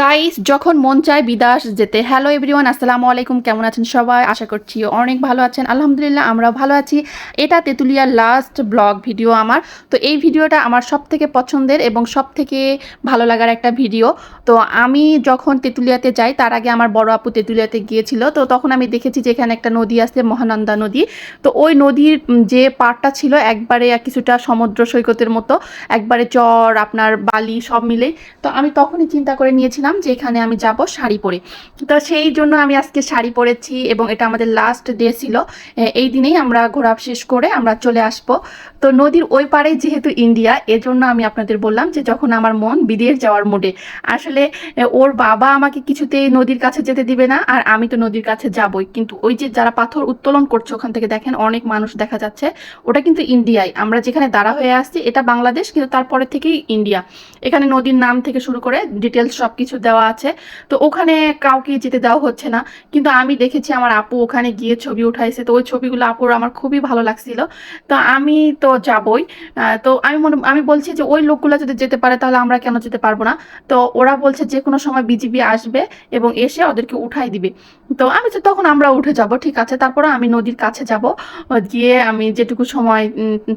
Guys যখন মন চায় বিদাস যেতে হ্যালো এভরিওয়ান আসসালামু আলাইকুম, কেমন আছেন সবাই? আশা করছি অনেক ভালো আছেন। আলহামদুলিল্লাহ, আমরাও ভালো আছি। এটা তেঁতুলিয়ার লাস্ট ব্লগ ভিডিও আমার। তো এই ভিডিওটা আমার সব থেকে পছন্দের এবং সব থেকে ভালো লাগার একটা ভিডিও তো আমি যখন তেঁতুলিয়াতে যাই, তার আগে আমার বড় আপু তেঁতুলিয়াতে গিয়েছিল। তো তখন আমি দেখেছি যে এখানে একটা নদী আছে, মহানন্দা নদী। তো ওই নদীর যে পাড়টা ছিল, একবারে কিছুটা সমুদ্র সৈকতের মতো। একবারে চর, আপনার বালি, সব মিলে তো আমি তখনই চিন্তা করে নিয়েছিলাম যে এখানে আমি যাব শাড়ি পরে। তো সেই জন্য আমি আজকে শাড়ি পরেছি এবং এটা আমাদের লাস্ট ডে ছিল। এই দিনেই আমরা ঘোরা শেষ করে আমরা চলে আসব। তো নদীর ওই পারে যেহেতু ইন্ডিয়া, এজন্য আমি আপনাদের বললাম যে যখন আমার মন বিদেশ যাওয়ার মুডে আসলে ওর বাবা আমাকে কিছুতেই নদীর কাছে যেতে দিবে না, আর আমি তো নদীর কাছে যাবই। কিন্তু ওই যে যারা পাথর উত্তোলন করছে ওখান থেকে দেখেন অনেক মানুষ দেখা যাচ্ছে। ওটা কিন্তু ইন্ডিয়ায় আমরা যেখানে দাঁড়া হয়ে আসছি, এটা বাংলাদেশ, কিন্তু তারপরে থেকেই ইন্ডিয়া। এখানে নদীর নাম থেকে শুরু করে ডিটেলস সব কিছু দেওয়া আছে। তো ওখানে কাউকে যেতে দেওয়া হচ্ছে না। কিন্তু আমি দেখেছি আমার আপু ওখানে গিয়ে ছবি উঠাইছে। তো ওই ছবিগুলো আপুর আমার খুবই ভালো লাগছিল। তো আমি তো যাবই। তো আমি মনে, আমি বলছি যে ওই লোকগুলো যদি যেতে পারে তাহলে আমরা কেন যেতে পারব না? তো ওরা বলছে যে কোনো সময় বিজিবি আসবে এবং এসে ওদেরকে উঠাই দিবে। তো আমি তো তখন আমরা উঠে যাব, ঠিক আছে। তারপরে আমি নদীর কাছে যাব। গিয়ে আমি যেটুকু সময়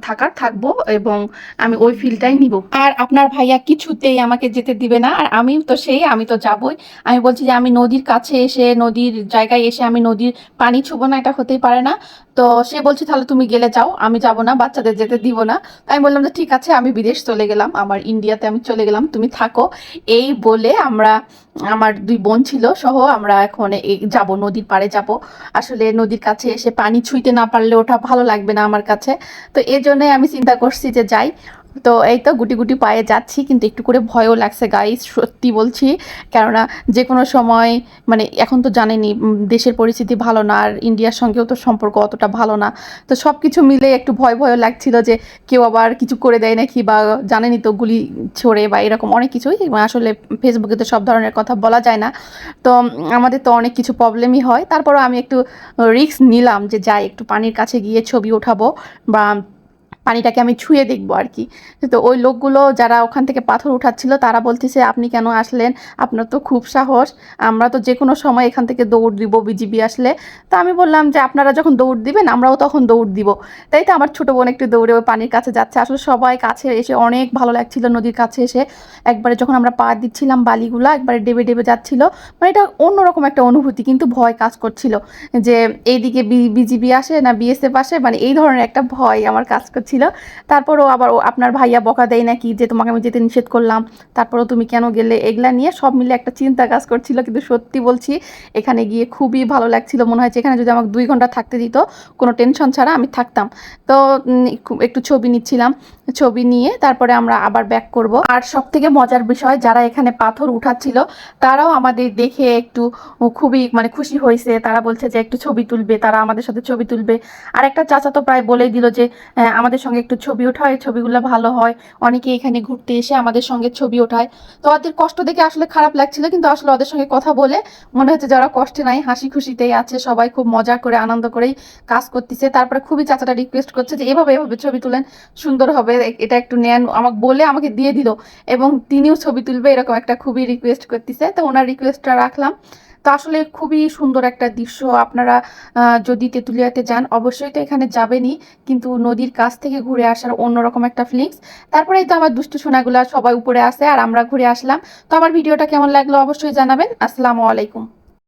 থাকার থাকব এবং আমি ওই ফিলটাই নিব। আর আপনার ভাইয়া কিছুতেই আমাকে যেতে দিবে না। আর আমি তো সেই আমি তো যাবই। আমি বলছি যে আমি নদীর কাছে এসে, নদীর জায়গায় এসে আমি নদীর পানি ছুবো না, এটা হতেই পারে না। তো সে বলছে, তাহলে তুমি গেলে যাও, আমি যাব না, বাচ্চাদের যেতে দিব না। আমি বললাম যে, ঠিক আছে, আমি বিদেশ চলে গেলাম, আমার ইন্ডিয়াতে আমি চলে গেলাম, তুমি থাকো। এই বলে আমরা, আমার দুই বোন ছিল সহ, আমরা এখন যাব, নদীর পাড়ে যাব। আসলে নদীর কাছে এসে পানি ছুঁইতে না পারলে ওটা ভালো লাগবে না আমার কাছে। তো এই জন্যই আমি চিন্তা করছি যে যাই। তো এই তো গুটি গুটি পায়ে যাচ্ছি, কিন্তু একটু করে ভয়ও লাগছে গাইস সত্যি বলছি। কেননা যে কোনো সময় মানে এখন তো জানেনি দেশের পরিস্থিতি ভালো না, আর ইন্ডিয়ার সঙ্গেও তো সম্পর্ক অতটা ভালো না। তো সব কিছু মিলে একটু ভয় ভয় লাগছিল যে কেউ আবার কিছু করে দেয় নাকি, বা জানেনি তো গুলি ছড়ে বা এরকম অনেক কিছুই আসলে ফেসবুকে তো সব ধরনের কথা বলা যায় না। তো আমাদের তো অনেক কিছু প্রবলেমই হয়। তারপরও আমি একটু রিস্ক নিলাম যে যাই, একটু পানির কাছে গিয়ে ছবি ওঠাবো বা পানিটাকে আমি ছুঁয়ে দেখব আর কি। তো ওই লোকগুলো যারা ওখান থেকে পাথর উঠাচ্ছিল, তারা বলতেছে, আপনি কেন আসলেন? আপনার তো খুব সাহস। আমরা তো যে কোনো সময় এখান থেকে দৌড় দিব বিজিবি আসলে। তো আমি বললাম যে, আপনারা যখন দৌড় দিবেন, আমরাও তখন দৌড় দিব। তাই তো আমার ছোটো বোন একটু দৌড়ে ওই পানির কাছে যাচ্ছে। আসলে সবাই কাছে এসে অনেক ভালো লাগছিল নদীর কাছে এসে। একবারে যখন আমরা পা দিচ্ছিলাম বালিগুলো, একবারে ডেবে ডেবে যাচ্ছিল। মানে এটা অন্যরকম একটা অনুভূতি, কিন্তু ভয় কাজ করছিল। যে, এইদিকে বিজিবি আসে না, বিএসএফ আসে? মানে এই ধরনের একটা ভয় আমার কাজ করছিল। তারপরও আবার ও আপনার ভাইয়া বকা দেয় নাকি যে তোমাকে আমি যেতে নিষেধ করলাম। তারপরও তুমি কেন গেলে? এগুলা নিয়ে সব মিলে একটা চিন্তা কাজ করছিল। কিন্তু সত্যি বলছি, এখানে গিয়ে খুবই ভালো লাগছিল। মনে হয়েছে এখানে যদি আমাকে দুই ঘণ্টা থাকতে দিত, কোনো টেনশন ছাড়া আমি থাকতাম। তো একটু- ছবি নিচ্ছিলাম। ছবি নিয়ে তারপরে আমরা আবার ব্যাক করব। আর সব থেকে মজার বিষয়, যারা এখানে পাথর উঠাচ্ছিল, তারাও আমাদের দেখে একটু খুবই মানে খুশি হয়েছে। তারা বলছে যে একটু ছবি তুলবে, তারা আমাদের সাথে ছবি তুলবে। আর একটা চাচা তো প্রায় বলেই দিল যে আমাদের সঙ্গে একটু ছবি ওঠায়, ছবিগুলো ভালো হয়। অনেকে এখানে ঘুরতে এসে আমাদের সঙ্গে ছবি ওঠায়। তো ওদের কষ্ট দেখে আসলে খারাপ লাগছিল, কিন্তু আসলে ওদের সঙ্গে কথা বলে মনে হচ্ছে যারা কষ্টে নাই হাসি খুশিতেই আছে, সবাই খুব মজা করে, আনন্দ করেই কাজ করতেছে। তারপরে খুবই চাচাটা রিকোয়েস্ট করছে যে, এভাবে এভাবে ছবি তুলেন, সুন্দর হবে, এটা একটু নেন। আমাকে বলে আমাকে দিয়ে দিল এবং তিনিও ছবি তুলবে, এরকম একটা খুবই রিকোয়েস্ট করতেছে। তো ওনার রিকোয়েস্টটা রাখলাম। তো আসলে খুবই সুন্দর একটা দৃশ্য। আপনারা যদি তেঁতুলিয়াতে যান, অবশ্যই তো এখানে যাবেনই। কিন্তু নদীর কাছ থেকে ঘুরে আসার অন্যরকম একটা ফিলিংস তারপরে তো আমার দুষ্টু সোনাগুলা সবাই উপরে আসে আর আমরা ঘুরে আসলাম। তো আমার ভিডিওটা কেমন লাগল অবশ্যই জানাবেন। আসসালামু আলাইকুম।